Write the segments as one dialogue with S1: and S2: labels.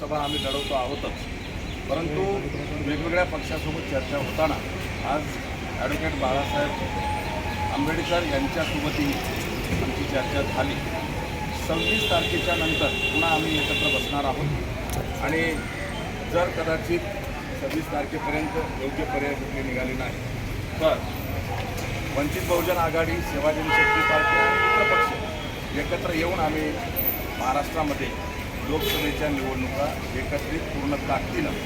S1: सभा आम्ही लढवतो आहोतच. परंतु वेगवेगळ्या पक्षासोबत चर्चा होताना आज ॲडव्होकेट बाळासाहेब आंबेडकर यांच्यासोबतही आमची चर्चा झाली. सव्वीस तारखेच्या नंतर पुन्हा आम्ही एकत्र बसणार आहोत. आणि जर कदाचित सव्वीस तारखेपर्यंत योग्य पर्याय कुठले निघाले नाही तर वंचित बहुजन आघाडी सेवा जनशक्ती पार्टी आणि मित्रपक्ष एकत्र येऊन आम्ही महाराष्ट्रामध्ये लोकसभेच्या निवडणुका एकत्रित पूर्ण ताकदीनं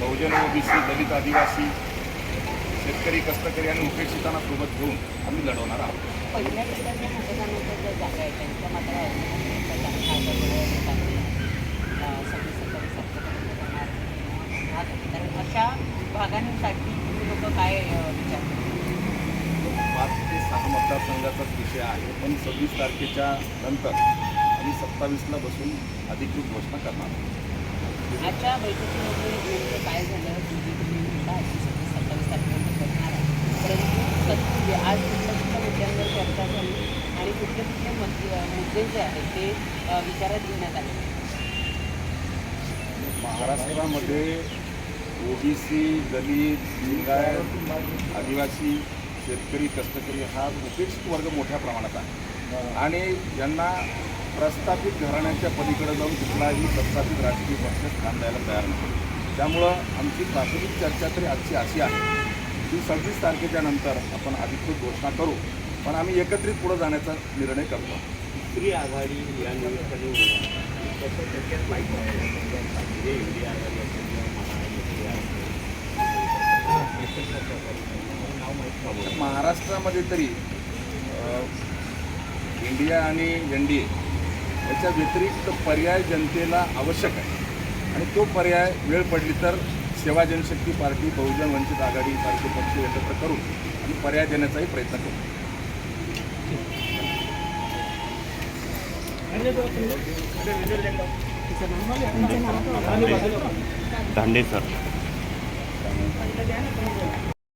S1: बहुजन ओबीसी दलित आदिवासी शेतकरी कष्टकरी आणि उपेक्षितांना सोबत घेऊन आम्ही लढवणार आहोत.
S2: अशा भागांसाठी तुम्ही लोक काय विचार?
S1: पाच ते सहा मतदारसंघाचाच विषय आहे पण सव्वीस तारखेच्या नंतर आम्ही सत्तावीसला बसून अधिकृत घोषणा करणार आहोत.
S2: आजच्या बैठकीमध्ये नेमकं काय झालं? तुम्ही तुम्ही म्हणता सत्तावीस तारखेपर्यंत करणार आहे. परंतु आज कुठल्या कुठल्या मुद्द्यांवर चर्चा झाली आणि कुठले कुठले मुद्दे जे आहेत ते विचारात घेण्यात आले.
S1: महाराष्ट्रामध्ये ओबीसी दलित लिंगायत आदिवासी शेतकरी कष्टकरी हा उपेक्षित वर्ग मोठ्या प्रमाणात आहे. आणि यांना प्रस्थापित घराण्याच्या पलीकडे जाऊन कुठलाही प्रस्थापित राजकीय पक्ष स्थान द्यायला तयार नाही. त्यामुळं आमची प्राथमिक चर्चा तरी आजची अशी आहे की सव्वीस तारखेच्या नंतर आपण अधिकृत घोषणा करू. पण आम्ही एकत्रित पुढे जाण्याचा निर्णय करतो.
S3: दुसरी आघाडी या निमित्ताने कसं थोडक्यात माहिती आहे. इंडिया आघाडी असेल
S1: महाराष्ट्रामध्ये तरी इंडिया आणि एन डी ए याच्या व्यतिरिक्त पर्याय जनतेला आवश्यक आहे. आणि तो पर्याय वेळ पडली तर सेवा जनशक्ती पार्टी बहुजन वंचित आघाडी सारखे पक्ष एकत्र करून आणि पर्याय देण्याचाही प्रयत्न करू.
S3: दांडे सर.